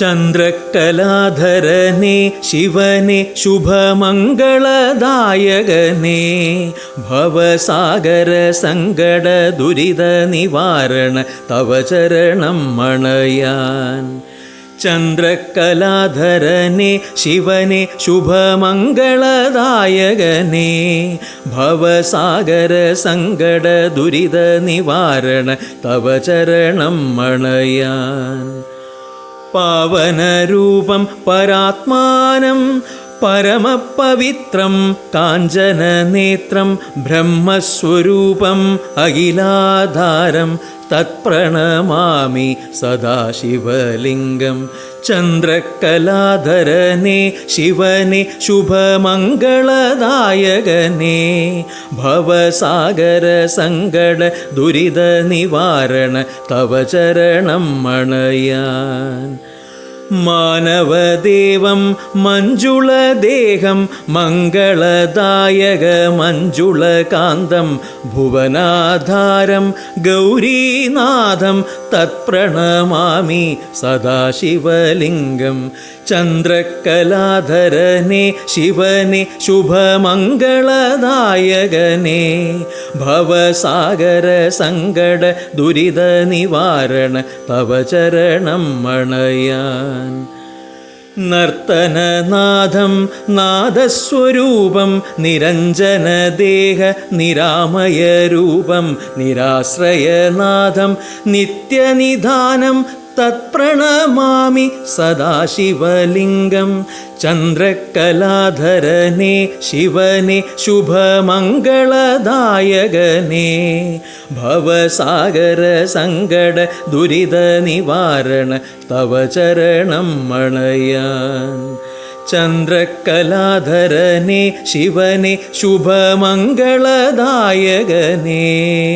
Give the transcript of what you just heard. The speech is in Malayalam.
ചന്ദ്രകലാധരനെ ശിവനെ ശുഭമംഗളദായകനെ ഭവസാഗര സങ്കട ദുരിത നിവാരണ തവ ചരണം മണയാൻ. ചന്ദ്രകലാധരനെ ശിവനെ ശുഭമംഗളദായകനെ ഭവസാഗര സങ്കട ദുരിത നിവാരണ തവ ചരണം മണയാൻ. പാവനരൂപം പരാത്മാനം. പരമപവിത്രം കാഞ്ചനനേത്രം ബ്രഹ്മസ്വരൂപം അഖിലാധാരം തത്പ്രണമാമി സദാശിവലിംഗം ചന്ദ്രകലാധരനെ ശിവനെ ശുഭമംഗളദായകനെ ഭവസാഗര സങ്കട ദുരിത നിവാരണ തവ ചരണം മണയാൻ മാനവദേവം മഞ്ജുളദേഹം മംഗളദായക മഞ്ജുളകാന്തം ഭുവനാധാരം ഗൗരീനാഥം തത്പ്രണമാമി സദാശിവലിംഗം ചന്ദ്രകലാധരനെ ശിവനെ ശുഭമംഗളദായകനെ ഭവസാഗര സങ്കട ദുരിത നിവാരണ തവ ചരണം മണയാൻ നർത്തനനാഥം നാദസ്വരൂപം നിരഞ്ജനദേഹ നിരാമയരൂപം നിരാശ്രയനാഥം നിത്യനിധാനം തത്പ്രണമാമി സദാശിവലിംഗം. ചന്ദ്രകലാധരനെ ശിവനെ ശുഭമംഗളദായകനെ. ഭവസാഗര സങ്കട ദുരിത നിവാരണ തവ ചരണം മണയാൻ. ചന്ദ്രകലാധരനെ ശിവനെ ശുഭമംഗളദായകനേ.